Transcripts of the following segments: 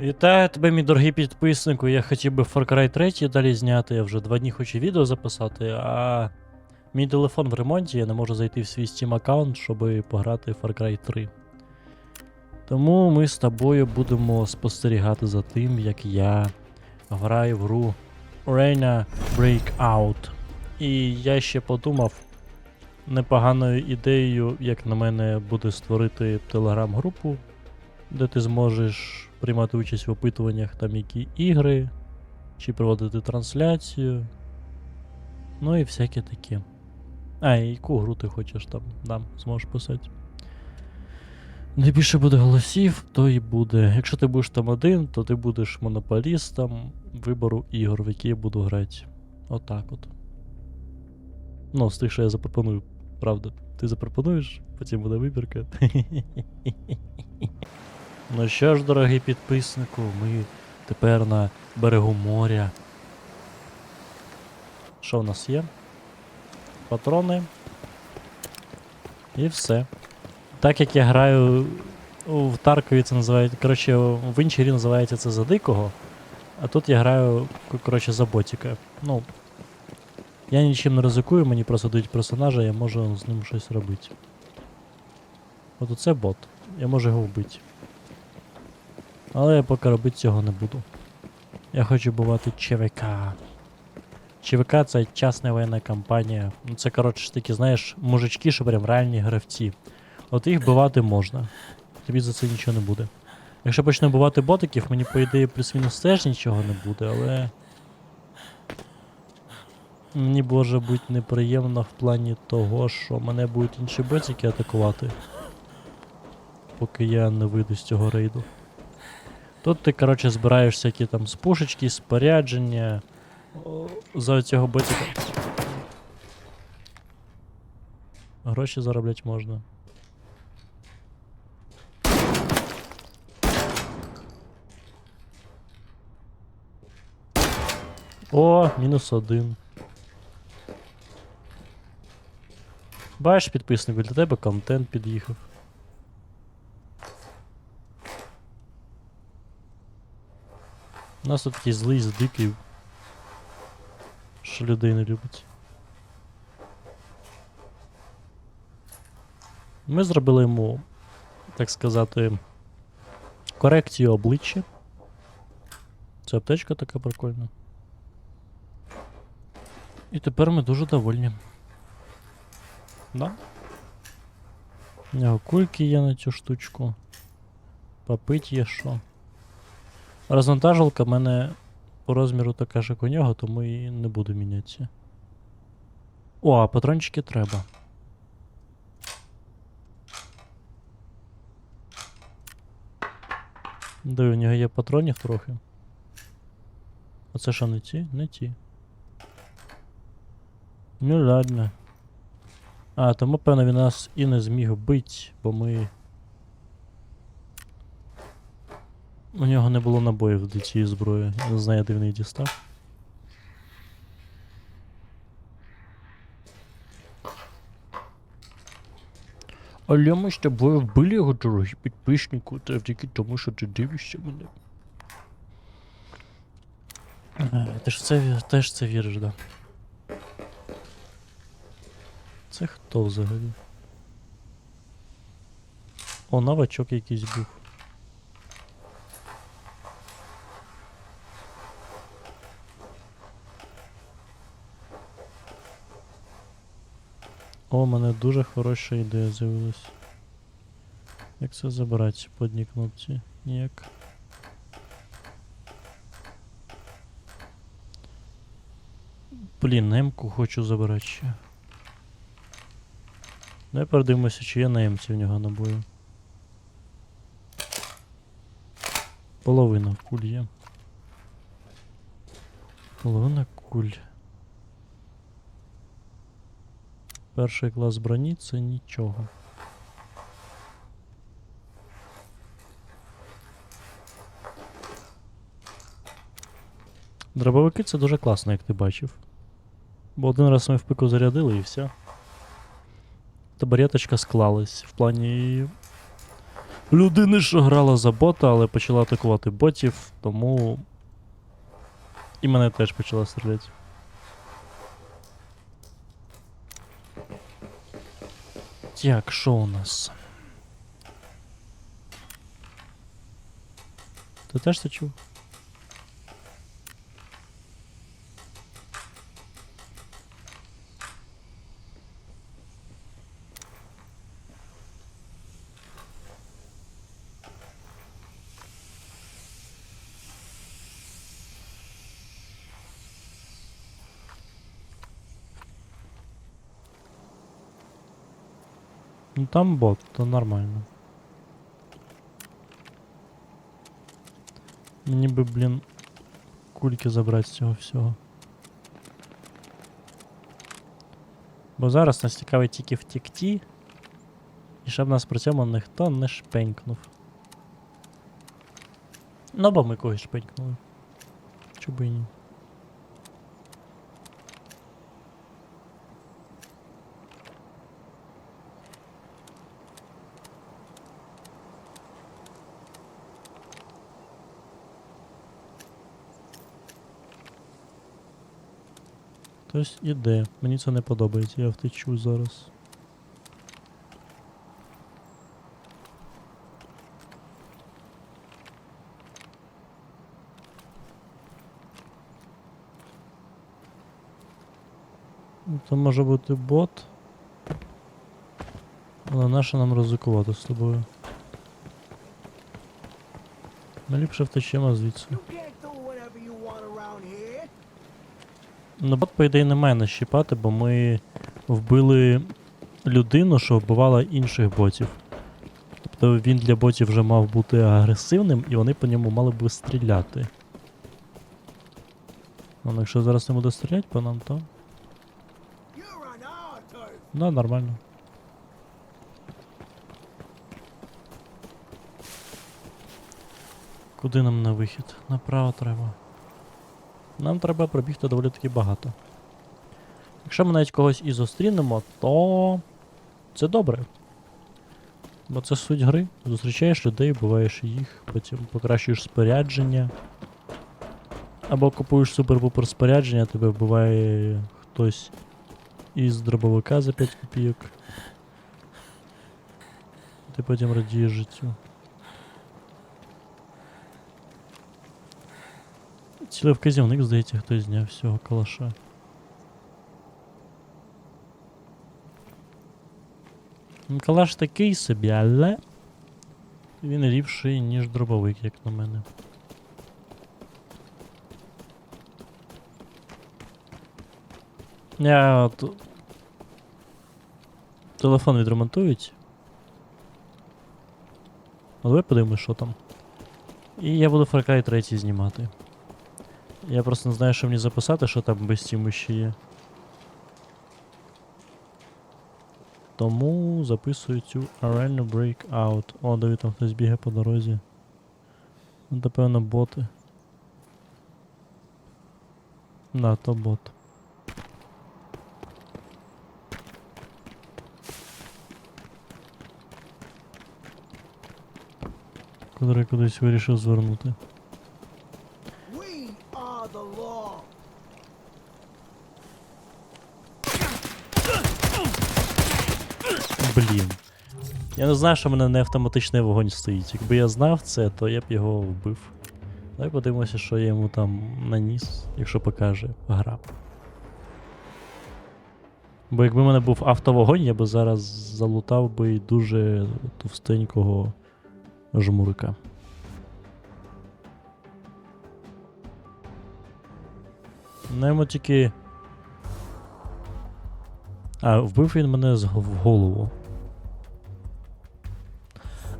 Вітаю тебе, мій дорогий підписнику. Я хотів би Far Cry 3 далі зняти. Я вже два дні хочу відео записати, а мій телефон в ремонті, я не можу зайти в свій Steam аккаунт, щоб пограти в Far Cry 3. Тому ми з тобою будемо спостерігати за тим, як я граю в гру Reina Breakout. І я ще подумав непоганою ідеєю, як на мене, буде створити телеграм-групу де ти зможеш приймати участь в опитуваннях, там які ігри, чи проводити трансляцію. Ну і всяке таке. А, і яку гру ти хочеш там, дам, зможеш писати. Найбільше буде голосів, то і буде. Якщо ти будеш там один, то ти будеш монополістом вибору ігор, в які я буду грати. Отак от. Ну, з тих, що я запропоную, правда. Ти запропонуєш, потім буде вибірка. Ну що ж, дорогий підписнику, ми тепер на берегу моря. Що в нас є? Патрони. І все. Так як я граю в Таркові, це називається. Коротше, в іншій грі називається це за дикого. А тут я граю, коротше, за ботіка. Ну. Я нічим не ризикую, мені просто дають персонажа, я можу з ним щось робити. От оце бот. Я можу його вбити. Але я поки робити цього не буду. Я хочу бувати ЧВК. ЧВК це частна воєнна компанія. Ну це, коротше, такі, знаєш, мужички, що прям реальні гравці. От їх бивати можна. Тобі за це нічого не буде. Якщо почне бувати ботиків, мені по ідеї плюс-мінус теж нічого не буде, але. Мені може бути неприємно в плані того, що мене будуть інші ботики атакувати. Поки я не вийду з цього рейду. Тут ти, коротше, збираєш всякі там з пушечки, спорядження. О, За цього ботика. Гроші заробляти можна. О, мінус один. Бачиш, підписнику, для тебе контент під'їхав. У нас тут такий злий, дикий. Що людей не любить. Ми зробили йому, так сказати, корекцію обличчя. Це аптечка така прикольна. І тепер ми дуже довольні. Да? У нього кульки є на цю штучку. Попить є що. Розвантажилка в мене по розміру така ж, як у нього, тому і не буду мінятися. О, а патрончики треба. Де у нього є патронів трохи. А це що не ті? Не ті. Ну ладно. А, тому певно він нас і не зміг бить, бо ми. У нього не було набоїв до цієї зброї. Я не знаю, де він її дістав. Але ми з тобою вбили його, дорогі підписнику, завдяки тому, що ти дивишся мене. Е, Ти ж це, теж це віриш, да? Це хто взагалі? О, новачок якийсь був. О, у мене дуже хороша ідея з'явилась. Як це забрати по одній кнопці? Ніяк. Блін, немку хочу забрати ще. Давай передивимося, чи є на в нього набою. Половина куль є. Половина куль. Перший клас броні це нічого. Дробовики це дуже класно, як ти бачив. Бо один раз ми в пику зарядили і все. Табуреточка склалась в плані людини, що грала за бота, але почала атакувати ботів, тому. І мене теж почала стріляти. Так, що у нас? Ти теж це чув? Ну там бот, то нормально. Мені би, блін, кульки забрати з цього всього. Бо зараз нас цікавить тільки втікті. І щоб нас при цьому ніхто не шпенькнув. Ну, бо ми когось шпенькнули. Чому і ні. Хтось іде. Мені це не подобається, я втечу зараз. Ну, Це може бути бот. Але нащо нам ризикувати з тобою? Ми ліпше втечемо звідси. Ну, бот, по ідеї, не має нас щіпати, бо ми вбили людину, що вбивала інших ботів. Тобто він для ботів вже мав бути агресивним, і вони по ньому мали б стріляти. Ну, якщо зараз не буде стріляти по нам, то. Да, нормально. Куди нам на вихід? Направо треба. Нам треба пробігти доволі таки багато. Якщо ми навіть когось і зустрінемо, то це добре. Бо це суть гри. Зустрічаєш людей, буваєш їх, потім покращуєш спорядження. Або купуєш супер-пупер спорядження, тебе вбиває хтось із дробовика за 5 копійок. Ти потім радієш життю. Цілий вказівник, здається, хтось зняв з цього калаша. Ну, Калаш такий собі, але він рівший, ніж дробовик, як на мене. Я от... Телефон відремонтують. Давай подивимось, що там. І я буду Cry 3 знімати. Я просто не знаю, що мені записати, що там без тіми ще є. Тому записую цю Arena Breakout. О, диви, там хтось бігає по дорозі. Ну, напевно, боти. Да, то бот. Котрий кудись вирішив звернути. Блін. Я не знаю, що в мене не автоматичний вогонь стоїть. Якби я знав це, то я б його вбив. Давай подивимося, що я йому там наніс, якщо покаже гра. Бо якби в мене був автовогонь, я би зараз залутав би дуже товстенького жмурика. Ну йому тільки. А, вбив він мене в голову.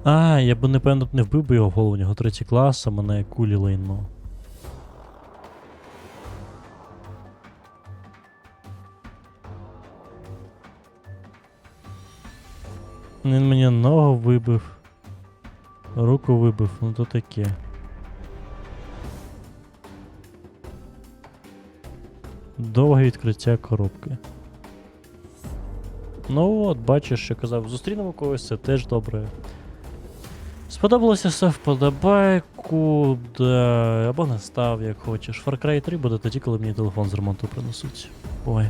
А, я б напевно не вбив би його в голову, у нього третій клас, а мене кулі лайно. Він мені ногу вибив. Руку вибив, ну то таке. Довге відкриття коробки. Ну от, бачиш, що казав, зустрінемо когось, це теж добре. Сподобалося все вподобайку, да, або не став, як хочеш. Far Cry 3 буде тоді, коли мені телефон з ремонту принесуть. Ой.